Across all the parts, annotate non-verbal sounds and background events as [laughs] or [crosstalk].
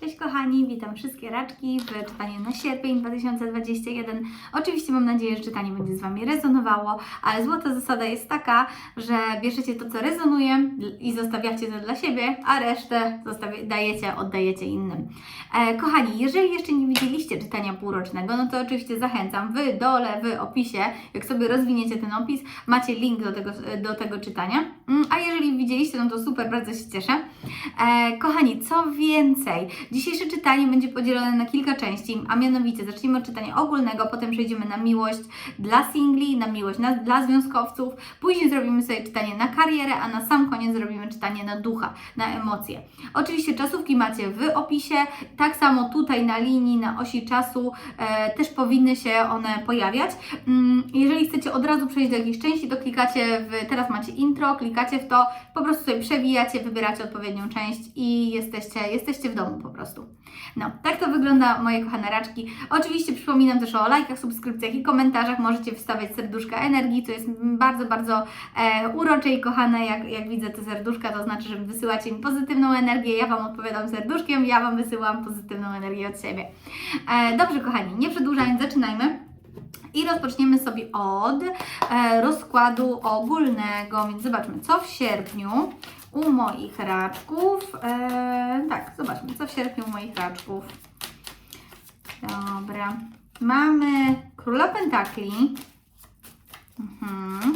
Cześć kochani, witam wszystkie raczki w czytaniu na sierpień 2021. Oczywiście mam nadzieję, że czytanie będzie z Wami rezonowało, ale złota zasada jest taka, że bierzecie to, co rezonuje i zostawiacie to dla siebie, a resztę dajecie, oddajecie innym. E, kochani, jeżeli jeszcze nie widzieliście czytania półrocznego, no to oczywiście zachęcam. Wy dole w opisie, jak sobie rozwiniecie ten opis, macie link do tego, do tego czytania. Mm, A jeżeli widzieliście, no to super, bardzo się cieszę. E, kochani, co więcej, dzisiejsze czytanie będzie podzielone na kilka części, a mianowicie zaczniemy od czytania ogólnego, potem przejdziemy na miłość dla singli, na miłość na, dla związkowców, później zrobimy sobie czytanie na karierę, a na sam koniec zrobimy czytanie na ducha, na emocje. Oczywiście czasówki macie w opisie, tak samo tutaj na linii, na osi czasu e, też powinny się one pojawiać. Mm, jeżeli chcecie od razu przejść do jakiejś części, to klikacie w, teraz macie intro, klikacie w to, po prostu sobie przewijacie, wybieracie odpowiednią część i jesteście, jesteście w domu po prostu. No, tak to wygląda moje kochane raczki. Oczywiście przypominam też o lajkach, subskrypcjach i komentarzach. Możecie wstawiać serduszka energii, co jest bardzo, bardzo e, urocze i kochane. Jak, jak widzę te serduszka, to znaczy, że wysyłacie mi pozytywną energię. Ja Wam odpowiadam serduszkiem, ja Wam wysyłam pozytywną energię od siebie. E, dobrze, kochani, nie przedłużając, zaczynajmy. I rozpoczniemy sobie od e, rozkładu ogólnego. Więc zobaczmy, co w sierpniu u moich raczków. E, tak, zobaczmy, co w sierpniu u moich raczków. Dobra. Mamy Króla Pentakli. Mhm.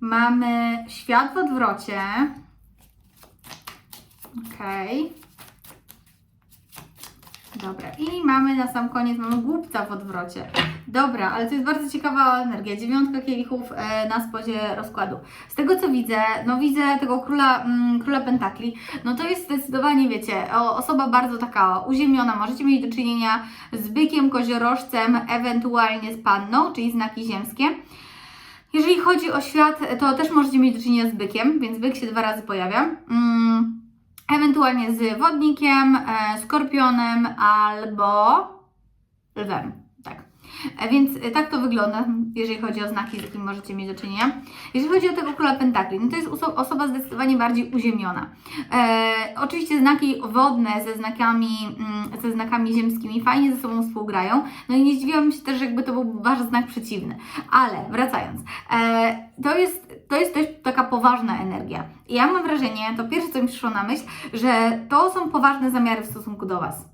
Mamy Świat w odwrocie. Okej. Dobra, i mamy na sam koniec, mamy głupca w odwrocie. Dobra, ale to jest bardzo ciekawa energia. Dziewiątka kielichów e, na spodzie rozkładu. Z tego co widzę, no widzę tego króla, mm, króla pentakli, no to jest zdecydowanie, wiecie, o, osoba bardzo taka uziemiona. Możecie mieć do czynienia z bykiem, koziorożcem, ewentualnie z panną, czyli znaki ziemskie. Jeżeli chodzi o świat, to też możecie mieć do czynienia z bykiem, więc byk się dwa razy pojawia. Mm. Ewentualnie z wodnikiem, e, skorpionem albo lwem. Tak. E, Więc e, tak to wygląda, jeżeli chodzi o znaki, z jakimi możecie mieć do czynienia. Jeżeli chodzi o tego króla pentakli, no to jest oso- osoba zdecydowanie bardziej uziemiona. E, oczywiście znaki wodne ze znakami, mm, ze znakami ziemskimi fajnie ze sobą współgrają. No i nie zdziwiłam się też, jakby to był wasz znak przeciwny. Ale wracając, e, to jest, to jest dość taka poważna energia. I ja mam wrażenie, to pierwsze co mi przyszło na myśl, że to są poważne zamiary w stosunku do Was.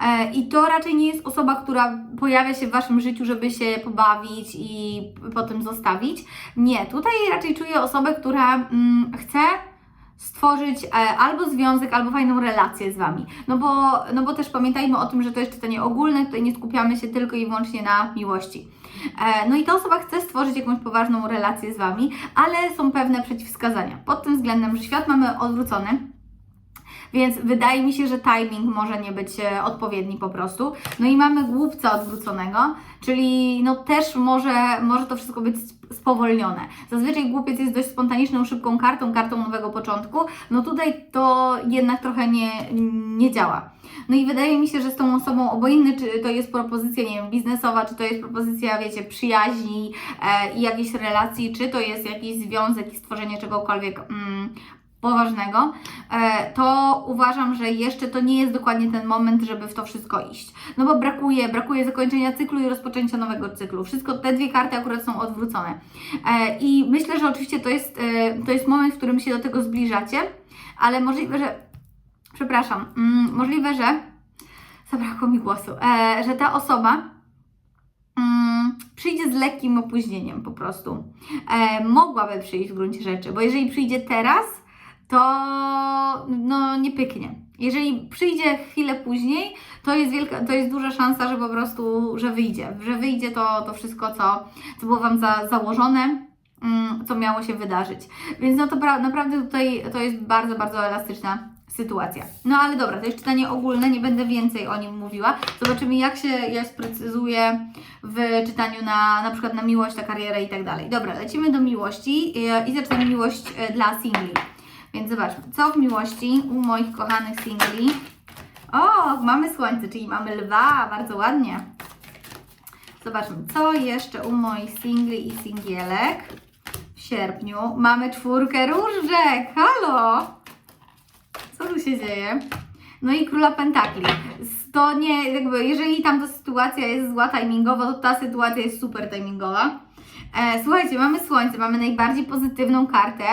E, I to raczej nie jest osoba, która pojawia się w Waszym życiu, żeby się pobawić i potem zostawić. Nie, tutaj raczej czuję osobę, która mm, chce stworzyć e, albo związek, albo fajną relację z Wami. No bo, no bo też pamiętajmy o tym, że to jest czytanie ogólne, tutaj nie skupiamy się tylko i wyłącznie na miłości. E, no i ta osoba chce stworzyć jakąś poważną relację z Wami, ale są pewne przeciwwskazania. Pod tym względem, że świat mamy odwrócony, więc wydaje mi się, że timing może nie być e, odpowiedni po prostu. No i mamy głupca odwróconego, czyli no też może, może to wszystko być sp- spowolnione. Zazwyczaj głupiec jest dość spontaniczną, szybką kartą, kartą nowego początku. No tutaj to jednak trochę nie, nie działa. No i wydaje mi się, że z tą osobą, obojętnie czy to jest propozycja, nie wiem, biznesowa, czy to jest propozycja, wiecie, przyjaźni e, i jakiejś relacji, czy to jest jakiś związek i stworzenie czegokolwiek mm, poważnego, e, to uważam, że jeszcze to nie jest dokładnie ten moment, żeby w to wszystko iść. No bo brakuje, brakuje zakończenia cyklu i rozpoczęcia nowego cyklu. Wszystko, te dwie karty akurat są odwrócone. E, I myślę, że oczywiście to jest, e, to jest moment, w którym się do tego zbliżacie, ale możliwe, że, przepraszam, mm, możliwe, że, zabrakło mi głosu, że ta osoba mm, przyjdzie z lekkim opóźnieniem po prostu. E, mogłaby przyjść w gruncie rzeczy, bo jeżeli przyjdzie teraz, to no nie pyknie. Jeżeli przyjdzie chwilę później, to jest wielka, to jest duża szansa, że po prostu, że wyjdzie, że wyjdzie to, to wszystko, co, co było Wam za, założone, mm, co miało się wydarzyć. Więc no to pra- naprawdę tutaj to jest bardzo, bardzo elastyczna sytuacja. No ale dobra, to jest czytanie ogólne, nie będę więcej o nim mówiła. Zobaczymy, jak się ja sprecyzuję w czytaniu na, na przykład na miłość, na karierę i tak dalej. Dobra, lecimy do miłości i, i zaczynamy miłość e, dla singli. Więc zobaczmy, co w miłości u moich kochanych singli. O, mamy słońce, czyli mamy lwa, bardzo ładnie. Zobaczmy, co jeszcze u moich singli i singielek w sierpniu. Mamy czwórkę różdżek, halo! Co tu się dzieje. No i króla pentakli. To nie, jakby, jeżeli tamta sytuacja jest zła timingowo, to ta sytuacja jest super timingowa. E, słuchajcie, mamy słońce, mamy najbardziej pozytywną kartę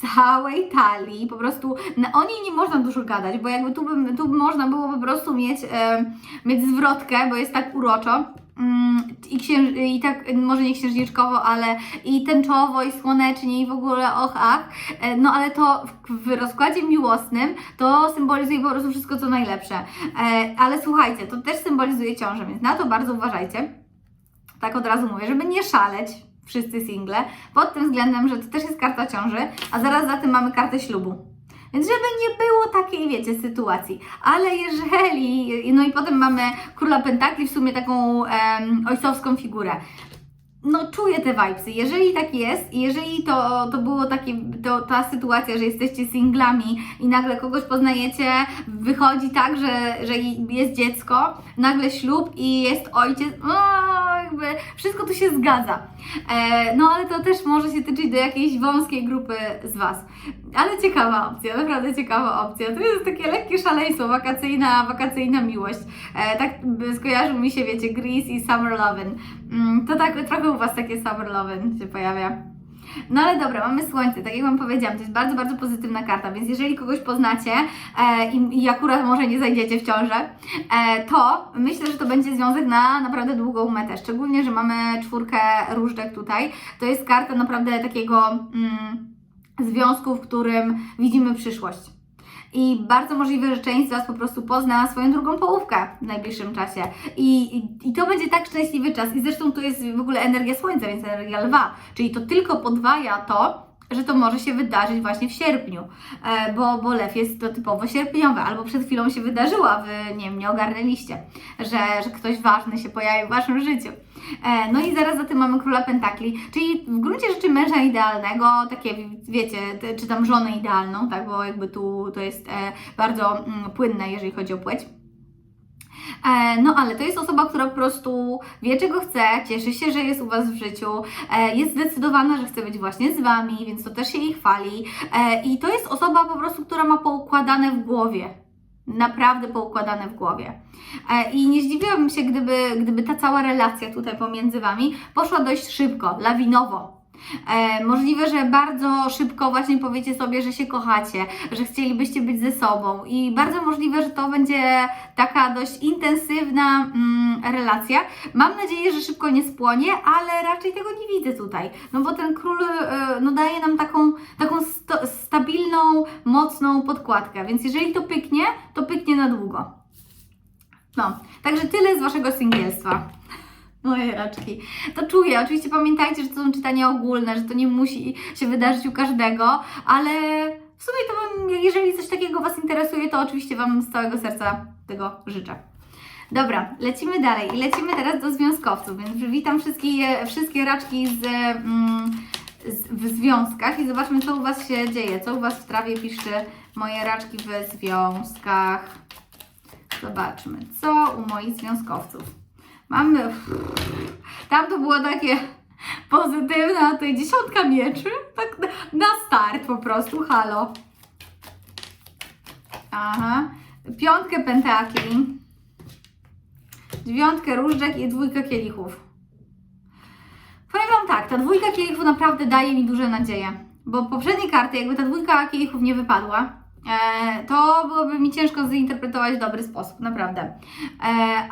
całej talii. Po prostu na, o niej nie można dużo gadać, bo jakby tu by, tu można było po prostu mieć, e, mieć zwrotkę, bo jest tak uroczo. Mm, I, księż, I tak, może nie księżniczkowo, ale i tęczowo, i słonecznie, i w ogóle och, ach. E, No ale to w, w rozkładzie miłosnym to symbolizuje po prostu wszystko, co najlepsze. E, Ale słuchajcie, to też symbolizuje ciążę, więc na to bardzo uważajcie. Tak od razu mówię, żeby nie szaleć, wszyscy single, pod tym względem, że to też jest karta ciąży, a zaraz za tym mamy kartę ślubu. Więc żeby nie było takiej, wiecie, sytuacji. Ale jeżeli, no i potem mamy króla pentakli, w sumie taką em, ojcowską figurę. No czuję te vibesy. Jeżeli tak jest i jeżeli to, to było takie, to, ta sytuacja, że jesteście singlami i nagle kogoś poznajecie, wychodzi tak, że, że jest dziecko, nagle ślub i jest ojciec, no jakby wszystko tu się zgadza. E, no ale to też może się tyczyć do jakiejś wąskiej grupy z Was. Ale ciekawa opcja, naprawdę ciekawa opcja. To jest takie lekkie szaleństwo, wakacyjna, wakacyjna miłość. E, tak skojarzył mi się, wiecie, Grease i Summer Lovin'. Mm, to tak trochę u Was takie Summer Lovin' się pojawia. No ale dobra, mamy słońce, tak jak Wam powiedziałam, to jest bardzo, bardzo pozytywna karta, więc jeżeli kogoś poznacie e, i, i akurat może nie zajdziecie w ciążę, e, to myślę, że to będzie związek na naprawdę długą metę, szczególnie, że mamy czwórkę różdżek tutaj, to jest karta naprawdę takiego mm, związku, w którym widzimy przyszłość. I bardzo możliwe, że część z Was po prostu pozna swoją drugą połówkę w najbliższym czasie. I, i, I to będzie tak szczęśliwy czas. I zresztą tu jest w ogóle energia Słońca, więc energia Lwa. Czyli to tylko podwaja to, że to może się wydarzyć właśnie w sierpniu, e, bo, bo lew jest to typowo sierpniowe, albo przed chwilą się wydarzyła, Wy nie wiem, nie ogarnęliście, że, że ktoś ważny się pojawił w Waszym życiu. E, no i zaraz za tym mamy króla pentakli, czyli w gruncie rzeczy męża idealnego, takie wiecie, czy tam żonę idealną, tak, bo jakby tu to jest e, bardzo mm, płynne, jeżeli chodzi o płeć. E, No ale to jest osoba, która po prostu wie czego chce, cieszy się, że jest u Was w życiu, e, jest zdecydowana, że chce być właśnie z Wami, więc to też się jej chwali. E, I to jest osoba po prostu, która ma poukładane w głowie. Naprawdę poukładane w głowie. I nie zdziwiłabym się, gdyby, gdyby ta cała relacja tutaj pomiędzy Wami poszła dość szybko, lawinowo. E, możliwe, że bardzo szybko właśnie powiecie sobie, że się kochacie, że chcielibyście być ze sobą i bardzo możliwe, że to będzie taka dość intensywna mm, relacja. Mam nadzieję, że szybko nie spłonie, ale raczej tego nie widzę tutaj, no bo ten król e, no, daje nam taką, taką sto, stabilną, mocną podkładkę, więc jeżeli to pyknie, to pyknie na długo. No, także tyle z Waszego singielstwa. Moje raczki. To czuję. Oczywiście pamiętajcie, że to są czytania ogólne, że to nie musi się wydarzyć u każdego, ale w sumie to wam, jeżeli coś takiego Was interesuje, to oczywiście Wam z całego serca tego życzę. Dobra, lecimy dalej i lecimy teraz do związkowców, więc witam wszystkie, wszystkie raczki z, mm, z, w związkach i zobaczmy, co u Was się dzieje, co u Was w trawie piszczy moje raczki w związkach. Zobaczmy, co u moich związkowców. Mamy. Tam to było takie pozytywne, a tutaj dziesiątka mieczy. Tak na, start po prostu, halo. Aha. Piątkę pentakli. Dziewiątkę różdżek i dwójkę kielichów. Powiem Wam tak, ta dwójka kielichów naprawdę daje mi duże nadzieje. Bo poprzedniej karty, jakby ta dwójka kielichów nie wypadła, to byłoby mi ciężko zinterpretować w dobry sposób, naprawdę. E,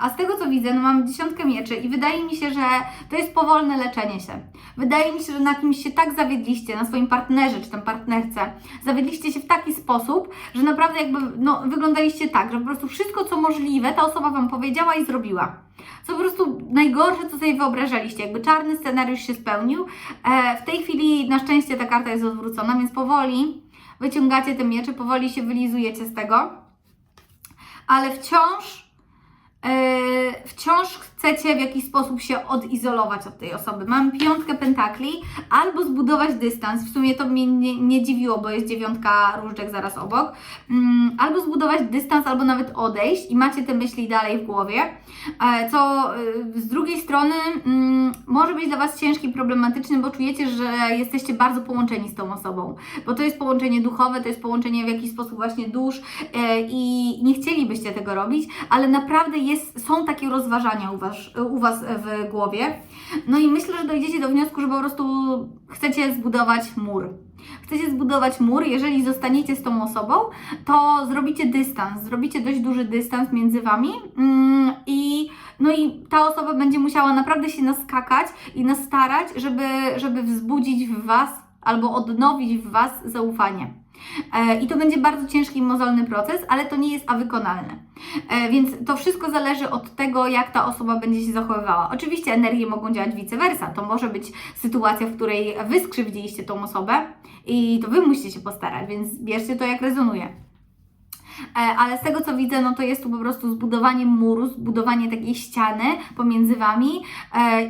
a z tego co widzę, no mamy dziesiątkę mieczy i wydaje mi się, że to jest powolne leczenie się. Wydaje mi się, że na kimś się tak zawiedliście, na swoim partnerze czy tam partnerce, zawiedliście się w taki sposób, że naprawdę jakby no, wyglądaliście tak, że po prostu wszystko co możliwe ta osoba Wam powiedziała i zrobiła. Co po prostu najgorsze, co sobie wyobrażaliście. Jakby czarny scenariusz się spełnił. E, w tej chwili na szczęście ta karta jest odwrócona, więc powoli wyciągacie te miecze, powoli się wylizujecie z tego. Ale wciąż wciąż chcecie w jakiś sposób się odizolować od tej osoby. Mam piątkę pentakli, albo zbudować dystans. W sumie to mnie nie, nie dziwiło, bo jest dziewiątka różdżek zaraz obok. Mm, albo zbudować dystans, albo nawet odejść i macie te myśli dalej w głowie. E, co y, z drugiej strony mm, może być dla Was ciężki problematyczny, bo czujecie, że jesteście bardzo połączeni z tą osobą. Bo to jest połączenie duchowe, to jest połączenie w jakiś sposób właśnie dusz e, i nie chcielibyście tego robić, ale naprawdę jest, są takie rozważania u was, u was w głowie. No i myślę, że dojdziecie do wniosku, że po prostu chcecie zbudować mur. Chcecie zbudować mur, jeżeli zostaniecie z tą osobą, to zrobicie dystans, zrobicie dość duży dystans między wami mm, i no i ta osoba będzie musiała naprawdę się naskakać i nastarać, żeby, żeby wzbudzić w Was albo odnowić w Was zaufanie. E, I to będzie bardzo ciężki mozolny proces, ale to nie jest a wykonalne. E, Więc to wszystko zależy od tego, jak ta osoba będzie się zachowywała. Oczywiście energie mogą działać vice versa. To może być sytuacja, w której Wy skrzywdziliście tą osobę i to Wy musicie się postarać, więc bierzcie to jak rezonuje. E, ale z tego co widzę, no to jest tu po prostu zbudowanie muru, zbudowanie takiej ściany pomiędzy Wami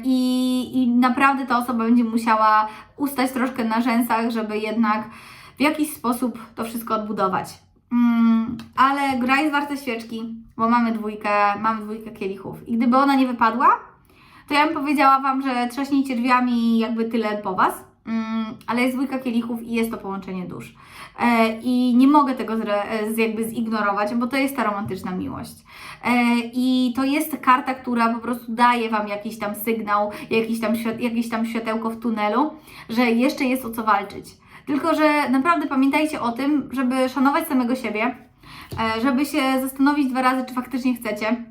i, i naprawdę ta osoba będzie musiała ustać troszkę na rzęsach, żeby jednak w jakiś sposób to wszystko odbudować. Mm, ale gra jest warta świeczki, bo mamy dwójkę, mamy dwójkę kielichów. I gdyby ona nie wypadła, to ja bym powiedziała Wam, że trzaśnijcie drzwiami jakby tyle po Was. Mm, ale jest dwójka kielichów i jest to połączenie dusz. E, I nie mogę tego z, jakby zignorować, bo to jest ta romantyczna miłość. E, I to jest karta, która po prostu daje Wam jakiś tam sygnał, jakiś tam, jakieś tam światełko w tunelu, że jeszcze jest o co walczyć. Tylko, że naprawdę pamiętajcie o tym, żeby szanować samego siebie, e, żeby się zastanowić dwa razy, czy faktycznie chcecie.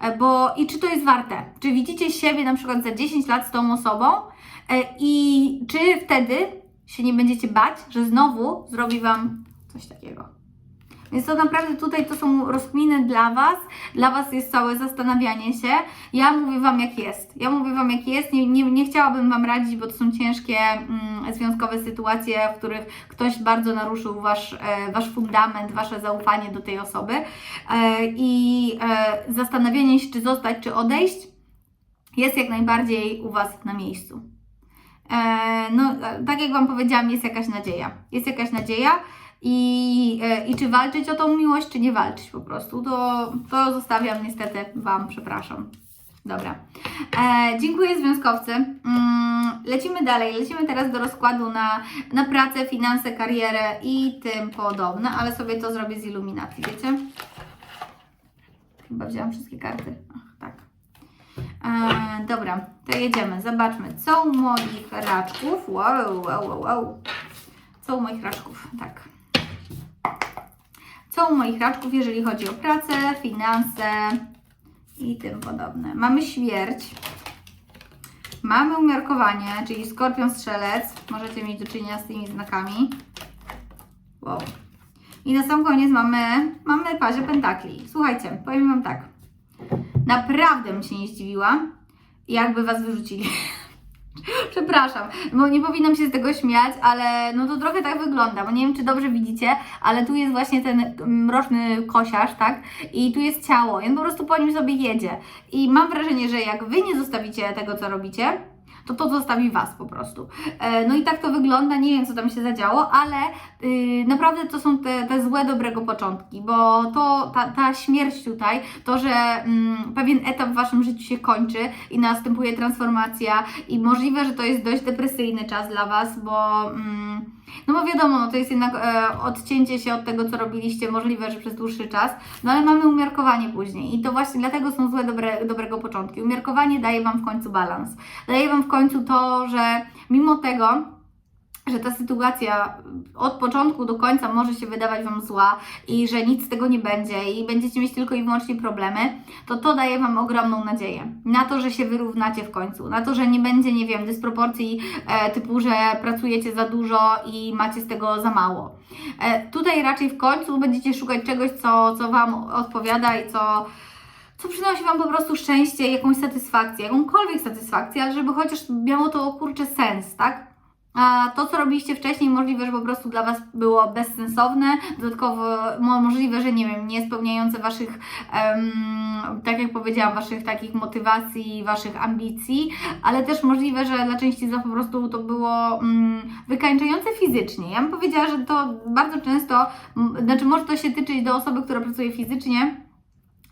E, Bo i czy to jest warte? Czy widzicie siebie na przykład za 10 lat z tą osobą e, i czy wtedy się nie będziecie bać, że znowu zrobi Wam coś takiego? Więc to naprawdę tutaj to są rozkminy dla Was. Dla Was jest całe zastanawianie się. Ja mówię Wam jak jest. Ja mówię Wam jak jest. Nie, nie, nie chciałabym Wam radzić, bo to są ciężkie mm, związkowe sytuacje, w których ktoś bardzo naruszył wasz, e, wasz fundament, Wasze zaufanie do tej osoby. E, I e, zastanawianie się, czy zostać, czy odejść, jest jak najbardziej u Was na miejscu. E, no, e, tak jak Wam powiedziałam, jest jakaś nadzieja. Jest jakaś nadzieja. I, e, I czy walczyć o tą miłość, czy nie walczyć po prostu, to, to zostawiam niestety Wam, przepraszam. Dobra. E, dziękuję związkowcy. Mm, lecimy dalej. Lecimy teraz do rozkładu na, na pracę, finanse, karierę i tym podobne, ale sobie to zrobię z iluminacji, wiecie? Chyba wzięłam wszystkie karty. Ach, tak. E, dobra, to jedziemy. Zobaczmy, co u moich raczków. Wow, wow, wow, wow. Co u moich raczków, tak. Co u moich raczków, jeżeli chodzi o pracę, finanse i tym podobne. Mamy śmierć. Mamy umiarkowanie, czyli skorpion strzelec. Możecie mieć do czynienia z tymi znakami. Wow. I na sam koniec mamy, mamy pazie pentakli. Słuchajcie, powiem Wam tak. Naprawdę bym się nie zdziwiła, jakby Was wyrzucili. [laughs] [laughs] Przepraszam, bo nie powinnam się z tego śmiać, ale no to trochę tak wygląda, bo nie wiem, czy dobrze widzicie, ale tu jest właśnie ten mroczny kosiarz, tak? I tu jest ciało, i on po prostu po nim sobie jedzie. I mam wrażenie, że jak Wy nie zostawicie tego, co robicie, to to zostawi Was po prostu. E, No i tak to wygląda, nie wiem co tam się zadziało, ale yy, naprawdę to są te, te złe, dobrego początki, bo to, ta, ta śmierć tutaj, to, że mm, pewien etap w Waszym życiu się kończy i następuje transformacja i możliwe, że to jest dość depresyjny czas dla Was, bo mm, no bo wiadomo, no to jest jednak e, odcięcie się od tego, co robiliście, możliwe, że przez dłuższy czas, no ale mamy umiarkowanie później i to właśnie dlatego są złe, dobre, dobrego początki. Umiarkowanie daje Wam w końcu balans. Daje Wam w końcu to, że mimo tego, że ta sytuacja od początku do końca może się wydawać Wam zła i że nic z tego nie będzie i będziecie mieć tylko i wyłącznie problemy, to to daje Wam ogromną nadzieję na to, że się wyrównacie w końcu, na to, że nie będzie, nie wiem, dysproporcji e, typu, że pracujecie za dużo i macie z tego za mało. E, tutaj raczej w końcu będziecie szukać czegoś, co, co Wam odpowiada i co co przynosi Wam po prostu szczęście, jakąś satysfakcję, jakąkolwiek satysfakcję, ale żeby chociaż miało to kurczę sens, tak? A to, co robiliście wcześniej, możliwe, że po prostu dla Was było bezsensowne, dodatkowo mo- możliwe, że nie wiem, nie spełniające Waszych, em, tak jak powiedziałam, Waszych takich motywacji, Waszych ambicji, ale też możliwe, że dla części z Was po prostu to było mm, wykańczające fizycznie. Ja bym powiedziała, że to bardzo często, znaczy może to się tyczyć do osoby, która pracuje fizycznie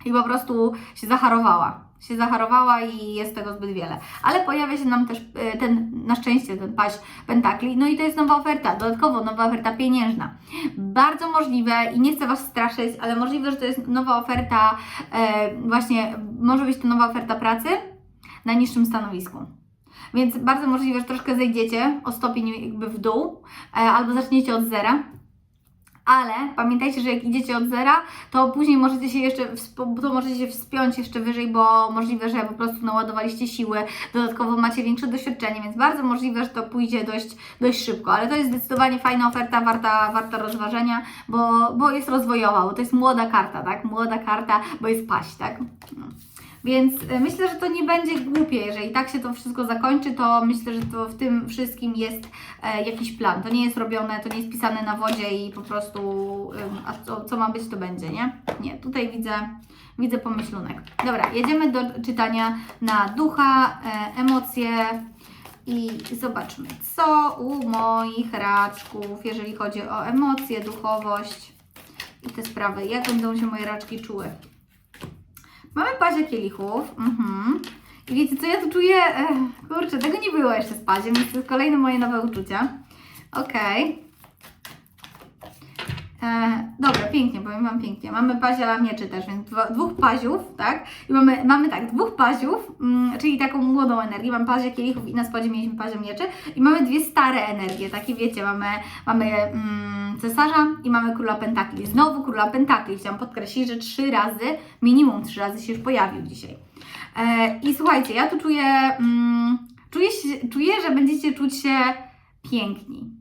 i po prostu się zacharowała. Się zacharowała i jest tego zbyt wiele. Ale pojawia się nam też e, ten, na szczęście, ten paść pentakli. No i to jest nowa oferta, dodatkowo nowa oferta pieniężna. Bardzo możliwe i nie chcę Was straszyć, ale możliwe, że to jest nowa oferta, e, właśnie może być to nowa oferta pracy na niższym stanowisku. Więc bardzo możliwe, że troszkę zejdziecie o stopień jakby w dół, e, albo zaczniecie od zera. Ale pamiętajcie, że jak idziecie od zera, to później możecie się jeszcze, to możecie się wspiąć jeszcze wyżej, bo możliwe, że po prostu naładowaliście siły, dodatkowo macie większe doświadczenie, więc bardzo możliwe, że to pójdzie dość, dość szybko. Ale to jest zdecydowanie fajna oferta, warta, warta rozważenia, bo, bo jest rozwojowa, bo to jest młoda karta, tak? Młoda karta, bo jest paść, tak? No. Więc e, myślę, że to nie będzie głupie, jeżeli tak się to wszystko zakończy, to myślę, że to w tym wszystkim jest e, jakiś plan. To nie jest robione, to nie jest pisane na wodzie i po prostu a co, co ma być, to będzie, nie? Nie, tutaj widzę, widzę pomyślunek. Dobra, jedziemy do czytania na ducha, e, emocje i zobaczmy, co u moich raczków, jeżeli chodzi o emocje, duchowość i te sprawy. Jak będą się moje raczki czuły? Mamy pazie kielichów. Mhm. I wiecie co, ja tu czuję... E, kurczę, tego nie było jeszcze z paziem, więc to jest kolejne moje nowe uczucia. Okej. E, dobra, pięknie, powiem Wam pięknie. Mamy pazia mieczy też, więc dwa, dwóch paziów, tak? I mamy, mamy tak, dwóch paziów, mm, czyli taką młodą energię. Mamy pazia kielichów i na spodzie mieliśmy pazia mieczy. I mamy dwie stare energie, takie wiecie, mamy, mamy mm, cesarza i mamy króla pentakli. Znowu króla pentakli. Chciałam podkreślić, że trzy razy, minimum trzy razy się już pojawił dzisiaj. E, I słuchajcie, ja tu czuję, mm, czuję, czuję, że będziecie czuć się piękni.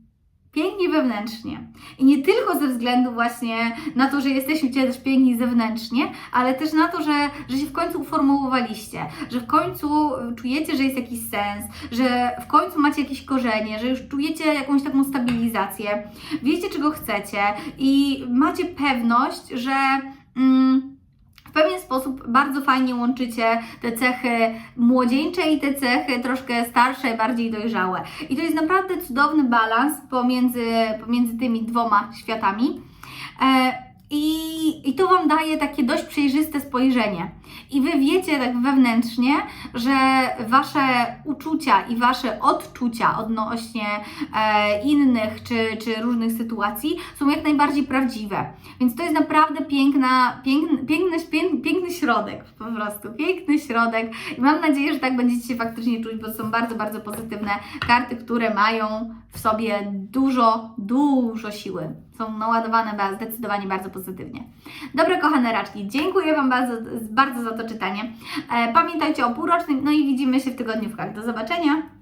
Piękni wewnętrznie. I nie tylko ze względu właśnie na to, że jesteście też piękni zewnętrznie, ale też na to, że, że się w końcu uformułowaliście, że w końcu czujecie, że jest jakiś sens, że w końcu macie jakieś korzenie, że już czujecie jakąś taką stabilizację, wiecie czego chcecie i macie pewność, że. Mm, pewien sposób bardzo fajnie łączycie te cechy młodzieńcze i te cechy troszkę starsze, bardziej dojrzałe. I to jest naprawdę cudowny balans pomiędzy, pomiędzy tymi dwoma światami. E, i, I to Wam daje takie dość przejrzyste spojrzenie. I Wy wiecie tak wewnętrznie, że Wasze uczucia i Wasze odczucia odnośnie e, innych czy, czy różnych sytuacji są jak najbardziej prawdziwe. Więc to jest naprawdę piękna, piękny, piękny, piękny, środek, po prostu piękny środek. I mam nadzieję, że tak będziecie się faktycznie czuć, bo są bardzo, bardzo pozytywne karty, które mają w sobie dużo, dużo siły. Są naładowane zdecydowanie bardzo pozytywnie. Dobre, kochane raczki, dziękuję Wam bardzo, bardzo za to czytanie. E, pamiętajcie o półrocznym, no i widzimy się w tygodniówkach. Do zobaczenia!